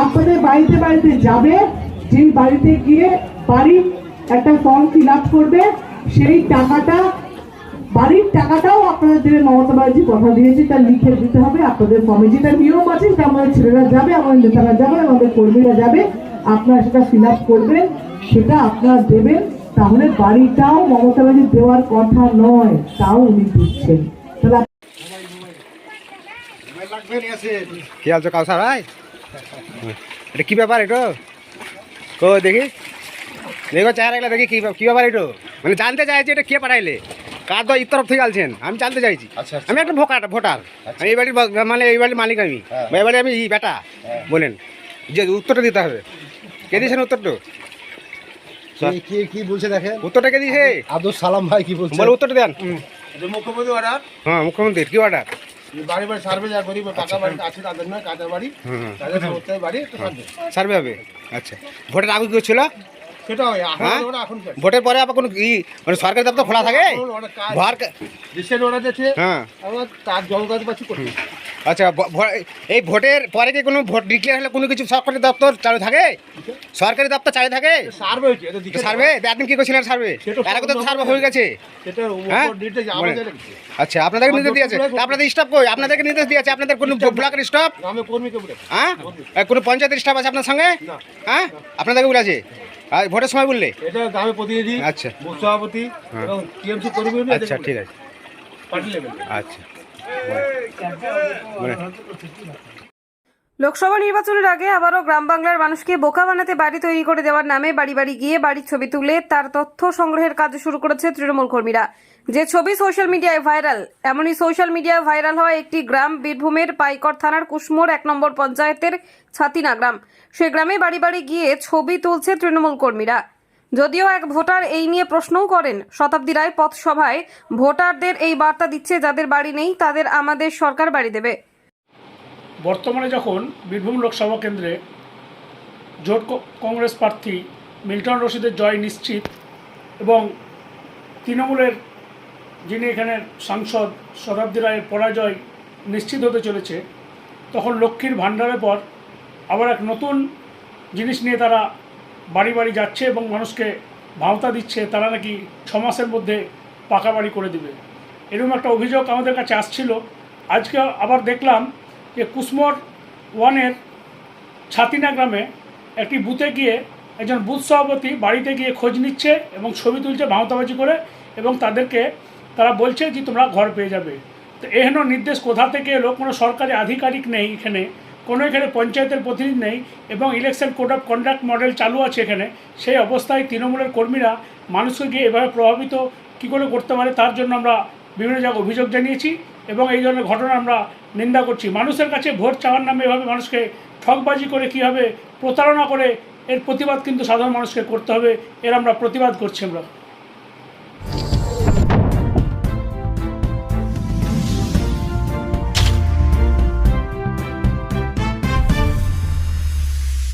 আপনাদের বাড়িতে বাড়িতে যাবে, যেই বাড়িতে গিয়ে বাড়ির একটা ফর্ম ফিল করবে, সেই টাকাটা, বাড়ির টাকাটাও আপনাদের মমতা ব্যানার্জি কথা দিয়েছে, তা লিখে দিতে হবে, আপনাদের ফর্মে যেটা নিয়ম আছে, সেটা আমাদের ছেলেরা যাবে, আমাদের নেতারা যাবে, আমাদের কর্মীরা যাবে, আপনারা সেটা ফিল করবেন, সেটা আপনারা দেবেন, তাহলে বাড়িটাও মমতা ব্যানার্জি দেওয়ার কথা নয়, তাও উনি দিচ্ছেন। তাহলে এটা কী ব্যাপার এটা? কো দেখি। দেখো চেহারা এগুলো দেখি কী ব্যাপ- ব্যাপার এটা? মানে জানতে চাইছি এটা কে পাঠাইলে। কার তো তরফ থেকে আলছেন আমি জানতে চাইছি। আচ্ছা, আচ্ছা। আমি একটা ভোটার। ভোটার আমি এই বাড়ির মানে এই বাড়ির মালিক আমি। হ্যাঁ। এই বাড়ি আমি ই বেটা বলেন। যে উত্তরটা দিতে হবে। কে দিয়েছেন উত্তরটা? কি- বলছে দেখেন? উত্তরটা কে দিয়েছে? আব্দুল সালাম ভাই কি বলছে? বলে উত্তরটা দেন। মুখ্যমন্ত্রী অর্ডার হ্যাঁ মুখ্যমন্ত্রীর কি অর্ডার বাড়ি বাড়ি সার্ভে যা করি কাকা বাড়ি আছে তাদের নয় কাকার বাড়ি তাদের বাড়ি সার্ভে। সার্ভে হবে। আচ্ছা। ভোটের আগে কি ছিল? সেটা হয় হ্যাঁ? ভোটের পরে আবার কোনো ই মানে সরকারি দপ্তর খোলা থাকে? অর্ডার দিয়েছে হ্যাঁ। আমরা তার জলগাছ পাচ্ছি করছি আচ্ছা এই ভোটের পরে কি কোনো ভোট ডিক্লেয়ার হলে কোনো কিছু সরকারি দপ্তর চালু থাকে? সরকারি দপ্তর চালু থাকে? সার্ভে আপনি কি করছিলেন সার্ভে সেটা এর আগে তো সার্ভে হয়ে গেছে। হ্যাঁ? আচ্ছা আপনাদেরকে নির্দেশ দিয়েছে। আপনাদের স্টাফ কই? আপনাদেরকে নির্দেশ দিয়েছে। আপনাদের কোনো ব্লকের স্টাফ হ্যাঁ? কোনো পঞ্চায়েতের স্টাফ আছে আপনার সঙ্গে? হ্যাঁ? আপনাদেরকে বলেছে? আর ভোটের সময় বললে এটা গ্রামে প্রতিনিধি আচ্ছা। সভাপতি হ্যাঁ। এবং টিএমসি কর্মী আচ্ছা ঠিক আছে পার্টি লেভেল আচ্ছা। লোকসভা নির্বাচনের আগে আবারও গ্রাম বাংলার মানুষকে বোকা বানাতে বাড়ি তৈরি করে দেওয়ার নামে বাড়ি বাড়ি গিয়ে বাড়ির ছবি তুলে তার তথ্য সংগ্রহের কাজ শুরু করেছে তৃণমূল কর্মীরা। যে ছবি সোশ্যাল মিডিয়ায় ভাইরাল, এমনই সোশ্যাল মিডিয়ায় ভাইরাল হওয়া একটি গ্রাম বীরভূমের পাইকর থানার কুসমোর এক নম্বর পঞ্চায়েতের ছাতিনা গ্রাম। সে গ্রামে বাড়ি বাড়ি গিয়ে ছবি তুলছে তৃণমূল কর্মীরা। যদিও এক ভোটার এই নিয়ে প্রশ্নও করেন। শতাব্দী রায় পথসভায় ভোটারদের এই বার্তা দিচ্ছে যাদের বাড়ি নেই তাদের আমাদের সরকার বাড়ি দেবে। বর্তমানে যখন বীরভূম লোকসভা কেন্দ্রে জোট কংগ্রেস প্রার্থী মিল্টন রশিদের জয় নিশ্চিত এবং তৃণমূলের যিনি এখানে সাংসদ শতাব্দী রায়ের পরাজয় নিশ্চিত হতে চলেছে, তখন লক্ষ্মীর ভাণ্ডারের পর আবার এক নতুন জিনিস নিয়ে তারা বাড়ি বাড়ি যাচ্ছে এবং মানুষকে ভাওতা দিচ্ছে, তারা নাকি ছ মাসের মধ্যে পাকা বাড়ি করে দিবে। এরকম একটা অভিযোগ আমাদের কাছে আসছিল। আজকে আবার দেখলাম যে কুসমোর ওয়ানের ছাতিনা গ্রামে একটি বুথে গিয়ে একজন বুথ সভাপতি বাড়িতে গিয়ে খোঁজ নিচ্ছে এবং ছবি তুলছে ভাঁওতাবাজি করে এবং তাদেরকে তারা বলছে যে তোমরা ঘর পেয়ে যাবে। তো এহেন নির্দেশ কোথা থেকে এলো? কোনো সরকারি আধিকারিক নেই এখানে, কোনো এখানে পঞ্চায়েতের প্রতিনিধি নেই এবং election code of conduct model চালু আছে এখানে। সেই অবস্থায় তৃণমূলের কর্মীরা মানুষকে গিয়ে এভাবে প্রভাবিত কী করে করতে পারে তার জন্য আমরা বিভিন্ন জায়গায় অভিযোগ জানিয়েছি। এবং এই ধরনের ঘটনা আমরা নিন্দা করছি। মানুষের কাছে ভোট চাওয়ার নামে এভাবে মানুষকে ঠকবাজি করে কীভাবে প্রতারণা করে, এর প্রতিবাদ কিন্তু সাধারণ মানুষকে করতে হবে, এর আমরা প্রতিবাদ করছি আমরা।